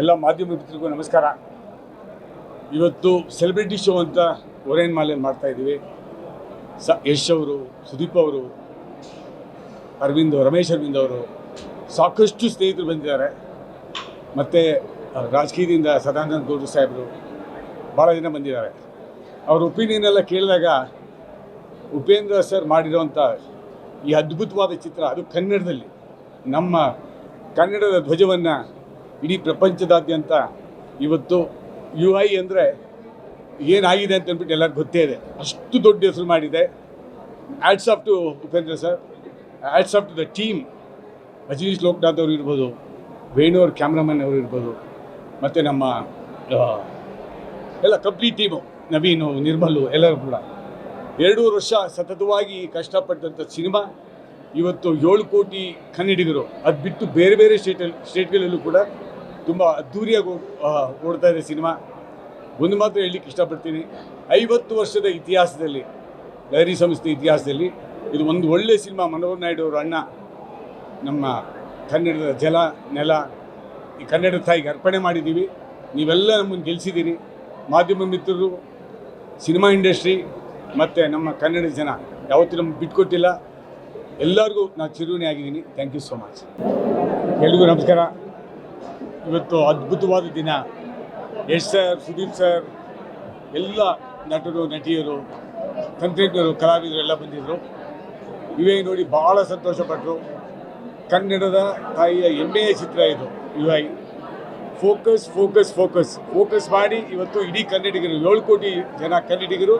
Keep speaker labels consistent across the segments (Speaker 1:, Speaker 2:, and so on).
Speaker 1: ಎಲ್ಲ ಮಾಧ್ಯಮ ಮಿತ್ರರಿಗೂ ನಮಸ್ಕಾರ. ಇವತ್ತು ಸೆಲೆಬ್ರಿಟಿ ಶೋ ಅಂತ ಒರೇನ್ ಮಾಲೆಯಲ್ಲಿ ಮಾಡ್ತಾ ಇದ್ದೀವಿ. ಸ ಯಶ್ ಅವರು, ಸುದೀಪ್ ಅವರು, ಅರವಿಂದ್, ರಮೇಶ್ ಅರವಿಂದ್ ಅವರು ಸಾಕಷ್ಟು ಸ್ನೇಹಿತರು ಬಂದಿದ್ದಾರೆ. ಮತ್ತು ರಾಜಕೀಯದಿಂದ ಸದಾನಂದ ಗೌಡ್ರು ಸಾಹೇಬರು ಭಾಳ ಜನ ಬಂದಿದ್ದಾರೆ. ಅವ್ರ ಒಪಿನಿಯನ್ ಎಲ್ಲ ಕೇಳಿದಾಗ ಉಪೇಂದ್ರ ಸರ್ ಮಾಡಿರೋಂಥ ಈ ಅದ್ಭುತವಾದ ಚಿತ್ರ ಅದು ಕನ್ನಡದಲ್ಲಿ. ನಮ್ಮ ಕನ್ನಡದ ಧ್ವಜವನ್ನು ಇಡೀ ಪ್ರಪಂಚದಾದ್ಯಂತ ಇವತ್ತು ಯು ಐ ಅಂದರೆ ಏನಾಗಿದೆ ಅಂತ ಅಂದ್ಬಿಟ್ಟು ಎಲ್ಲರಿಗೂ ಗೊತ್ತೇ ಇದೆ. ಅಷ್ಟು ದೊಡ್ಡ ಹೆಸರು ಮಾಡಿದೆ. Hats off to Upendra sir hats off to the team Rajneesh Loknath ಅವರು ಇರ್ಬೋದು, ವೇಣು ಅವ್ರ ಕ್ಯಾಮ್ರಾಮನ್ ಅವರು ಇರ್ಬೋದು, ಮತ್ತು ನಮ್ಮ ಎಲ್ಲ ಕಂಪ್ಲೀಟ್ ಟೀಮು ನವೀನು ನಿರ್ಮಲು ಎಲ್ಲರೂ ಕೂಡ. ಎರಡೂವರೆ ವರ್ಷ ಸತತವಾಗಿ ಕಷ್ಟಪಟ್ಟಂಥ ಸಿನಿಮಾ. ಇವತ್ತು ಏಳು ಕೋಟಿ ಕನ್ನಡಿಗರು ಅದು ಬಿಟ್ಟು ಬೇರೆ ಬೇರೆ ಸ್ಟೇಟಲ್ಲಿ ಸ್ಟೇಟ್ಗಳಲ್ಲೂ ಕೂಡ ತುಂಬ ಅದ್ಧೂರಿಯಾಗಿ ಓಡ್ತಾ ಇದೆ ಸಿನಿಮಾ. ಒಂದು ಮಾತ್ರ ಹೇಳಲಿಕ್ಕೆ ಇಷ್ಟಪಡ್ತೀನಿ. ಐವತ್ತು ವರ್ಷದ ಇತಿಹಾಸದಲ್ಲಿ ಲಹರಿ ಸಂಸ್ಥೆ ಇತಿಹಾಸದಲ್ಲಿ, ಇದು ಒಂದು ಒಳ್ಳೆಯ ಸಿನಿಮಾ. ಮನೋಹರ್ ನಾಯ್ಡು ಅವರ ಅಣ್ಣ, ನಮ್ಮ ಕನ್ನಡದ ಜಲ, ನೆಲ, ಈ ಕನ್ನಡ ತಾಯಿಗೆ ಅರ್ಪಣೆ ಮಾಡಿದ್ದೀವಿ. ನೀವೆಲ್ಲ ನಮ್ಮನ್ನು ಗೆಲ್ಲಿಸಿದ್ದೀರಿ ಮಾಧ್ಯಮ ಮಿತ್ರರು, ಸಿನಿಮಾ ಇಂಡಸ್ಟ್ರಿ, ಮತ್ತು ನಮ್ಮ ಕನ್ನಡ ಜನ, ಯಾವತ್ತೂ ನಮ್ಗೆ ಬಿಟ್ಕೊಟ್ಟಿಲ್ಲ. ಎಲ್ಲರಿಗೂ ನಾನು ಚಿರುಣಿ ಆಗಿದ್ದೀನಿ ಥ್ಯಾಂಕ್ ಯು ಸೋ ಮಚ್ ಎಲ್ರಿಗೂ ನಮಸ್ಕಾರ. ಇವತ್ತು ಅದ್ಭುತವಾದ ದಿನ. ಯಶ್ ಸರ್, ಸುದೀಪ್ ಸರ್, ಎಲ್ಲ ನಟರು, ನಟಿಯರು, ತಂತ್ರಜ್ಞರು, ಕಲಾವಿದರು ಎಲ್ಲ ಬಂದಿದ್ದರು ಇವೇ ನೋಡಿ ಭಾಳ ಸಂತೋಷಪಟ್ಟರು ಕನ್ನಡದ ತಾಯಿಯ ಹೆಮ್ಮೆಯ ಚಿತ್ರ ಇದು I focus focus focus. Focus ಮಾಡಿ ಇವತ್ತು ಇಡೀ ಕನ್ನಡಿಗರು, ಏಳು ಕೋಟಿ ಜನ ಕನ್ನಡಿಗರು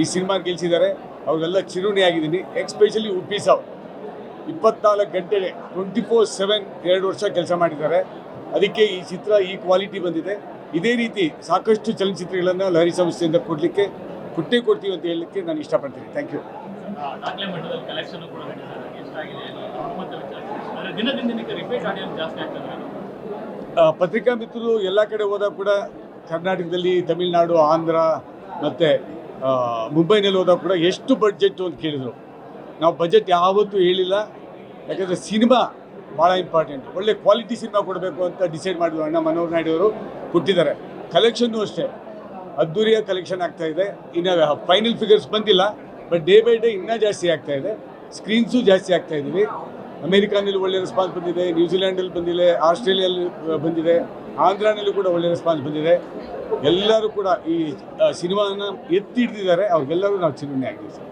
Speaker 1: ಈ ಸಿನಿಮಾ ಗೆಲ್ಸಿದ್ದಾರೆ. ಅವರೆಲ್ಲ ಚಿರುಣಿ ಆಗಿದ್ದೀನಿ. ಎಕ್ಸ್ಪೆಷಲಿ ಉಪ್ಪಿ ಸಾವ್. ಇಪ್ಪತ್ನಾಲ್ಕು ಗಂಟೆ ಟ್ವೆಂಟಿ ಫೋರ್ ಸೆವೆನ್ ಎರಡು ವರ್ಷ ಕೆಲಸ ಮಾಡಿದ್ದಾರೆ. ಅದಕ್ಕೆ ಈ ಚಿತ್ರ ಈ ಕ್ವಾಲಿಟಿ ಬಂದಿದೆ. ಇದೇ ರೀತಿ ಸಾಕಷ್ಟು ಚಲನಚಿತ್ರಗಳನ್ನು ಲಹರಿ ಸಂಸ್ಥೆಯಿಂದ ಕೊಡಲಿಕ್ಕೆ ಕೊಟ್ಟೇ ಕೊಡ್ತೀವಿ ಅಂತ ಹೇಳಲಿಕ್ಕೆ ನಾನು ಇಷ್ಟಪಡ್ತೀನಿ. ಥ್ಯಾಂಕ್ ಯು ಪತ್ರಿಕಾ ಮಿತ್ರರು ಎಲ್ಲ ಕಡೆ ಹೋದಾಗ ಕೂಡ ಕರ್ನಾಟಕದಲ್ಲಿ ತಮಿಳುನಾಡು ಆಂಧ್ರ ಮತ್ತು ಮುಂಬೈನಲ್ಲಿ ಹೋದಾಗ ಕೂಡ ಎಷ್ಟು ಬಡ್ಜೆಟ್ ಅಂತ ಕೇಳಿದರು. ನಾವು ಬಜೆಟ್ ಯಾವತ್ತೂ ಹೇಳಿಲ್ಲ. ಯಾಕಂದರೆ ಸಿನಿಮಾ ಭಾಳ ಇಂಪಾರ್ಟೆಂಟ್ ಒಳ್ಳೆ ಕ್ವಾಲಿಟಿ ಸಿನಿಮಾ ಕೊಡಬೇಕು ಅಂತ ಡಿಸೈಡ್ ಮಾಡಿದ್ರು ಅಣ್ಣ ಮನೋಹರ್ ನಾಯ್ಡು ಅವರು. ಕೊಟ್ಟಿದ್ದಾರೆ. ಕಲೆಕ್ಷನ್ನು ಅಷ್ಟೇ. ಅದ್ದೂರಿಯ ಕಲೆಕ್ಷನ್ ಆಗ್ತಾ ಇದೆ. ಇನ್ನು ಫೈನಲ್ ಫಿಗರ್ಸ್ ಬಂದಿಲ್ಲ. ಬಟ್ ಡೇ ಬೈ ಡೇ ಇನ್ನೂ ಜಾಸ್ತಿ ಆಗ್ತಾ ಇದೆ. ಸ್ಕ್ರೀನ್ಸು ಜಾಸ್ತಿ ಆಗ್ತಾ ಇದ್ದೀವಿ. ಅಮೇರಿಕಾನಲ್ಲಿ ಒಳ್ಳೆ ರೆಸ್ಪಾನ್ಸ್ ಬಂದಿದೆ. ನ್ಯೂಜಿಲ್ಯಾಂಡಲ್ಲಿ ಬಂದಿದೆ. ಆಸ್ಟ್ರೇಲಿಯಲ್ಲಿ ಬಂದಿದೆ. ಆಂಧ್ರಾನಲ್ಲೂ ಕೂಡ ಒಳ್ಳೆ ರೆಸ್ಪಾನ್ಸ್ ಬಂದಿದೆ. ಎಲ್ಲರೂ ಕೂಡ ಈ ಸಿನಿಮಾನ ಎತ್ತಿ ಹಿಡ್ದಿದ್ದಾರೆ. ಅವ್ರಿಗೆಲ್ಲರೂ ನಾವು ಚಿನ್ನೆ ಆಗಿದ್ದೀವಿ, ಸರ್.